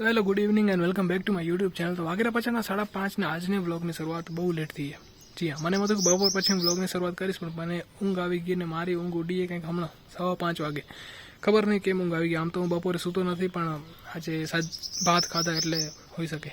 તો hello, good evening and welcome back to my YouTube channel. તો વાગેરા પછીના સાડા પાંચના આજની વ્લોગની શરૂઆત બહુ લેટ થઈ જી હા, મને મતલબ કે બપોર પછી હું વ્લોગની શરૂઆત કરીશ, પણ મને ઊંઘ આવી ગઈ ને મારી ઊંઘ ઉડીએ કંઈક હમણાં, સવા પાંચ વાગે. ખબર નહીં કેમ ઊંઘ આવી ગઈ. આમ તો હું બપોરે સૂતો નથી, પણ આજે સાજ ભાત ખાધા એટલે હોઈ શકે.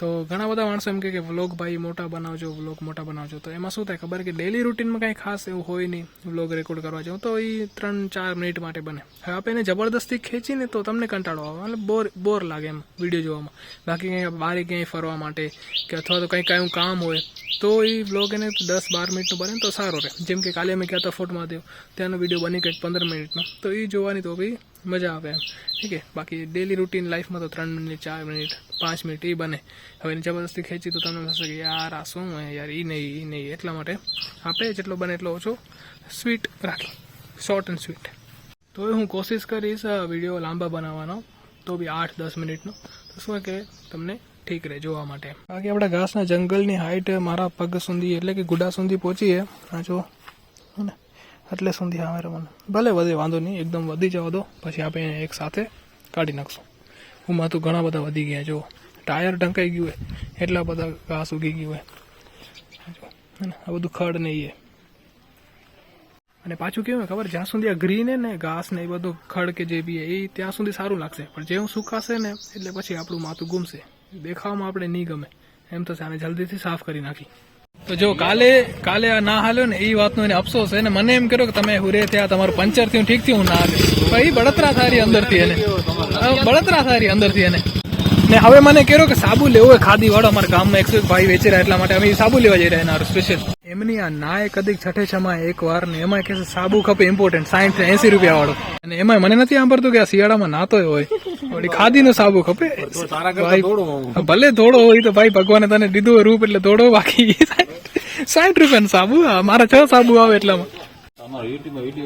તો ઘણા બધા માણસો એમ કે વ્લોગ ભાઈ મોટા બનાવજો વ્લોગ મોટા બનાવજો. તો એમાં શું થાય ખબર કે ડેલી રૂટીનમાં કાંઈ ખાસ એવું હોય નહીં વ્લોગ રેકોર્ડ કરવા જાઉં તો એ ત્રણ ચાર મિનિટ માટે બને. હવે આપણે એને જબરદસ્તી ખેંચીને તો તમને કંટાળો આવે. એટલે બોર બોર લાગે એમ વીડિયો જોવામાં. બાકી કંઈ બહાર ક્યાંય ફરવા માટે કે અથવા તો કંઈ કયું કામ હોય, તો એ વ્લોગ એને દસ બાર મિનિટનું બને તો સારો રહે. જેમ કે કાલે અમે કહેતા હતા ફોટો ત્યાંનો વીડિયો બની કંઈક પંદર મિનિટનો તો એ જોવાની તો બી મજા આવે એમ. ઠીક છે? બાકી ડેલી રૂટીન લાઈફમાં તો ત્રણ મિનિટ ચાર મિનિટ પાંચ મિનિટ એ બને. હવે એને જબરદસ્તી ખેંચી તો તમને થશે કે યાર આ શું યાર એ નહીં એ નહીં. એટલા માટે આપણે જેટલો બને એટલો ઓછો સ્વીટ રાખી. શોર્ટ એન્ડ સ્વીટ તો હું કોશિશ કરીશ વીડિયો લાંબા બનાવવાનો. તો બી આઠ, દસ મિનિટનો. તો શું કે તમને ઠીક રહે જોવા માટે. બાકી આપણા ઘાસના જંગલની હાઈટ મારા પગ સુધી એટલે કે ગુડા સુધી પહોંચીએ આ જો ને. એટલે સુધી હા મને. ભલે વધે, વાંધો નહીં, એકદમ વધી જવા દો, પછી આપણે એક સાથે કાઢી નાખશું. ઉમાં તો ઘણા બધા વધી ગયા જો ટાયર ઢંકાઈ ગયું હોય, એટલા બધા ઘાસ ઉગી ગયું હોય. હે ને આ બધું ખડ ને એ અને પાછું કેવું ખબર? જ્યાં સુધી આ ગ્રીન ને, ઘાસ ને એ બધું ખડ કે જે બી એ ત્યાં સુધી સારું લાગશે. પણ જેવું સુકાશે ને, એટલે પછી આપણું માથું ગુમશે. દેખાવામાં આપણે નહીં ગમે. એમ તો આને જલ્દીથી સાફ કરી નાખી. તો જો કાલે કાલે આ ના હાલ્યો ને એ વાતનો એને અફસોસ છે ને મને એમ કર્યો કે તમે હુરે થયા તમારું પંચર થયું ઠીક થયું ના હાલ્યો પણ એ બળતરા થારી અંદરથી એને. બળતરા થારી અંદરથી એને. ને હવે મને કહ્યો કે સાબુ લેવો હોય ખાદી વાળો અમારા ગામમાં એકસો એક ભાઈ વેચી રહ્યા એટલા માટે અમે સાબુ લેવા જઈ રહ્યા એના સ્પેશિયલ એમની આ નાય કદીક છઠે છમાં એક વાર ને એમાં કે સાબુ ખપે ઇમ્પોર્ટન્ટ સાઠ એસી રૂપિયા વાળો અને એમાં મને નથી સાંભળતું કે આ શિયાળામાં નાતો હોય. વળી ખાદી નો સાબુ ખપે. ભલે ધોળો હોય તો ભાઈ ભગવાને તને દીધું હોય રૂપ એટલે ધોળો બાકી સાઠ રૂપિયા સાબુ? મારા છ સાબુ આવે એટલામાં.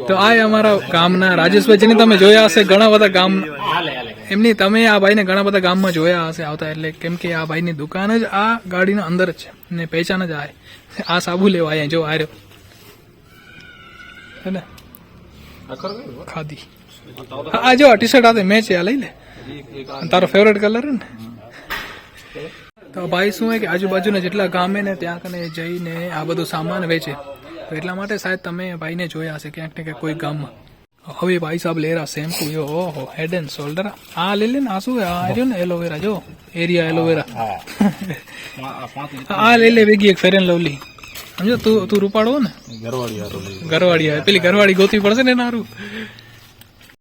તો આ અમારા ગામના રાજેશભાઈ જેને તમે જોયા હશે, ઘણા બધા ગામ એમની તમે આ ભાઈને ઘણા બધા ગામમાં જોયા હશે આવતા, એટલે કેમ કે આ ભાઈની દુકાન જ આ ગાડીના અંદર જ છે, ને પહેચાન જ આ આ સાબુ લેવા અહીંયા જો આર્યો હે ને? ખાધી. આ જો ટી શર્ટ આ મેચ આ લઈ લે. તારો ફેવરેટ કલર ને? તો ભાઈ શું હોય કે આજુબાજુના જેટલા ગામે ને ત્યાં કને જઈને આ બધું સામાન વેચે. તો એટલા માટે શાયદ તમે ભાઈને જોયા હશે ક્યાંક ને ક્યાંક કોઈ ગામમાં. હવે ભાઈ સાહેબ લેરા શેમ્પુ. યો ઓહો હેડ એન્ડ શોલ્ડર આ લઈ લે ને આ શું? આ જો ને એલોવેરા જો એરિયા એલોવેરા. આ લઈ લે વેગી એક ફેર એન્ડ લવલી. સમજો તું તું રૂપાડો ને? ઘરવાળી ઘરવાળી પેલી ઘરવાળી ગોતવી પડશે ને નારું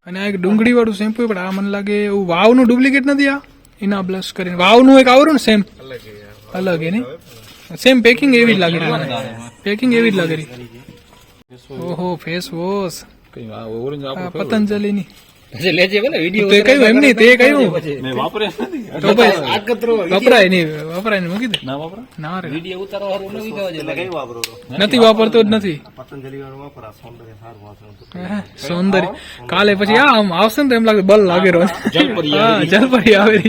અને આ એક ડુંગળી વાળું શેમ્પુ પણ આ મને લાગે એવું વાવનું ડુપ્લિકેટ નથી આ. એના બ્લશ કરીને. વાવનું એક આવરું ને સેમ અલગ એની સેમ પેકિંગ એવી જ લાગે રહી મને પેકિંગ એવી જ લાગે રહી ઓહો ફેસ વોશ પતંજલિની. લેજે તે કયું? એમ નહીં તે કયું? મેં વાપરે નથી. તો ભાઈ વપરાય નહીં વપરાય નહીં. મૂકી દે. ના વાપરો? ના રે. વીડિયો ઉતારવા હારું ન વિચારવા જોઈએ કઈ વાપરો નથી વાપરતો જ નથી. સૌંદર્ય કાલે પછી આમ આવશે ને તો એમ લાગે બલ લાગે જલપરી આવે.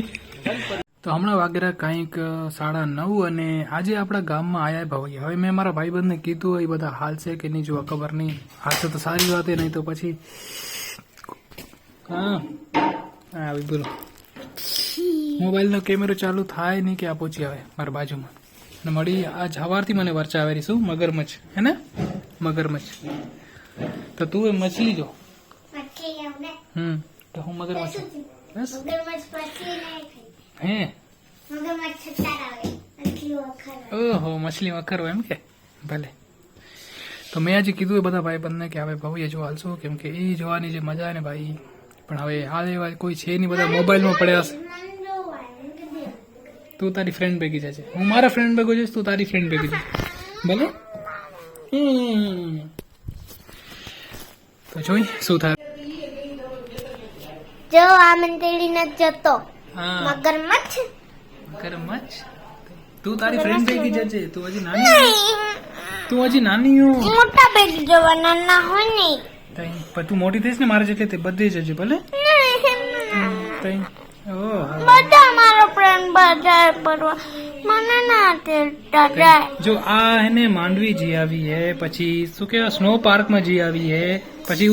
તો હમણાં વાગેરા કંઈક સાડા નવ અને આજે આપણા ગામમાં આયા ભાઈ હવે મેં મારા ભાઈબંધને કીધું એ બધા હાલ છે કે નહીં જોવા ખબર નહીં. હાલશે તો સારી વાત એ નહીં તો પછી હા. આવી બોલો. મોબાઈલનો કેમેરો ચાલુ થાય નહીં કે આ પહોંચી આવે મારા બાજુમાં. અને મળી આ જવારથી મને વરચાવેરી શું? મગરમચ્છ હે ને? મગરમચ્છ. તો તું એ મછલી જો હમ તો હું મગરમચ્છ. બસ. હે? ઓહો મછલી વખરો એમ કે? ભલે. તો મેં આજે કીધું એ બધા ભાઈ બંને કે હવે ભાઈ જો હાલશો કેમ કે એ જોવાની જે મજા ને ભાઈ પણ હવે હાલ એવા કોઈ છે નહીં બધા મોબાઈલમાં પડ્યા હશે. તું તારી ફ્રેન્ડ ભેગી જશે હું મારા ફ્રેન્ડ ભેગો જઈશ તું તારી ફ્રેન્ડ ભેગી જઈશ ભલે? તો જોઈ શું થાય. જો આ મંદિર જતો. હા. મગરમચ્છ મગરમચ્છ તું તારી ફ્રેન્ડ ભેગી જજે. તું હજી નાની તું હજી નાની હો. મોટા બેટી જોવા નાના હોય ને. પણ તું મોટી થઈશ ને મારા જેટલી તે બધી જજે ભલે. તઈ ઓ બધા મારો ફ્રેન્ડ બધા પરવા મને ના તે દાદા જો આ એને માંડવી જી આવી હે પછી શું કહેવાય સ્નો પાર્કમાં જી આવી હે પછી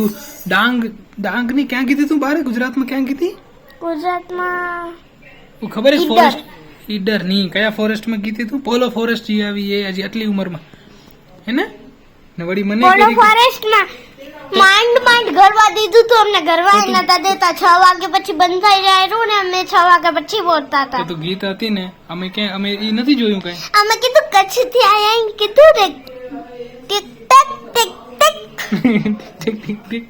ડાંગ ડાંગની ક્યાં કીધી તું બારે? ગુજરાતમાં ક્યાં કીધી? ગુજરાતમાં ખબર છે ફોરેસ્ટ ઈડર નહીં કયા ફોરેસ્ટમાં કીધી તું? પોલો ફોરેસ્ટ જી આવી એ હજી આટલી ઉંમરમાં. હે ને? ને વળી મને પોલો ફોરેસ્ટમાં માંડ માંડ ગરવા દીધું તો અમને. ગરવા નતા દેતા છ વાગે પછી બંધ થઈ જાય ને અમે છ વાગે પછી બોલતા હતા. તો ગીત હતી ને? અમે ક્યાં અમે એ નથી જોયું કઈ? અમે કીધું કચ્છથી આયા ને કીધું રે ટિક ટક ટિક ટક. ઠીક ઠીક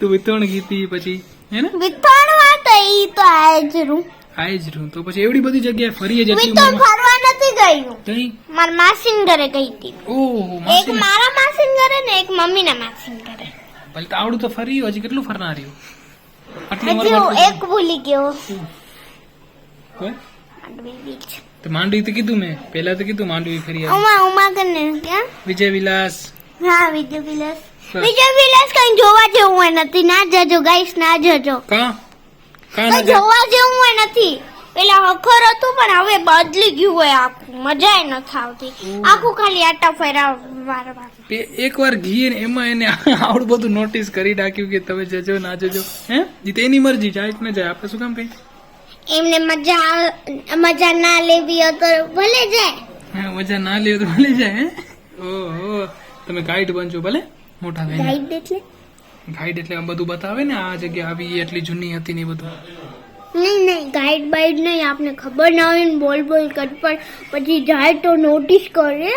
તું વિતરણ ગીતી પછી. હે ને? વિતરણવા તો ઈ તો આય જ રૂ આઈ જ રહ્યું તો પછી એવડી બધી જગ્યાએ ફરીએ જ એટલી વિતરણ ઉંમરમાં ફરવા નથી ગયું કઈ માર માસીન ઘરે ગઈ હતી. ઓહો એક મારા માસીન ઘરે ને એક મમ્મીના માસીન ઘરે. ભલે તો આવડું તો ફરી હજી કેટલું ફરનાર આટલી એક ભૂલી ગયો? માંડવી બીચ તો માંડવી તો કીધું મેં. પહેલા તો કીધું માંડવી ફરી આવી. ઉમા ઉમા કને ક્યાં વિજય વિલાસ. હા વિજય વિલાસ. વિજય વિલાસ કઈ જોવા જેવું નથી. ના જજો ગાઈસ ના જજો. કા? જોવા જેવું હોય નથી. પેલા હખર હતું પણ હવે બદલી ગયું હોય આખું. મજા ન આવતી. આખું ખાલી આટા ફેરા વારવા તે એકવાર ઘી એમાં એને આવડું બધું નોટિસ કરી નાખ્યું કે તમે જજો ના જજો હે? ઈ એની મરજી જાય કે ન જાય? આપણે શું કામ કઈ એમને મજા મજા ના લેવી હોય તો ભલે જાય. હા મજા ના લેવી તો ભલે જાય હે? ઓહો. તમે ગાઈડ બનજો ભલે. મોટા ગાઈડ એટલે? ગાઈડ એટલે આમ બધું બતાવે ને આ જગ્યા આવી એટલી જૂની હતી ને બધું? નહીં નહીં ગાઈડ બાઈડ નહીં આપને ખબર ના હોય ને બોલ બોલ કર પણ પછી જાય તો નોટિસ કરે.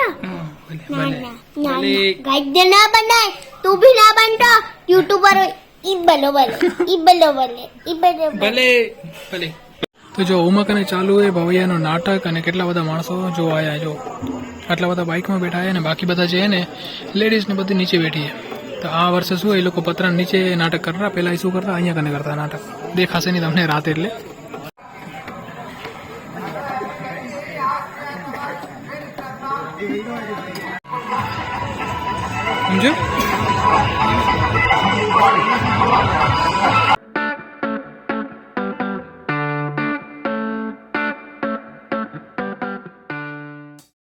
ગાઈડ જે ના બનાય તું ભી ના બનતો. યુટ્યુબર ઈ બલો બલે ઈ બલો બલે ઈ બલો ભલે ભલે. તો જો ઉમક અને ચાલુ એ ભવૈયાનું નાટક અને કેટલા બધા માણસો જો આયા જો આટલા બધા બાઇકમાં બેઠા છે ને બાકી બધા જે ને લેડીઝ ને બધી નીચે બેઠી છે. તો આ વર્ષે શું એ લોકો પતરા નીચે નાટક કરતા પેલા એ શું કરતા અહીંયા કને કરતા નાટક દેખાશે નહીં તમને રાતે એટલે સમજો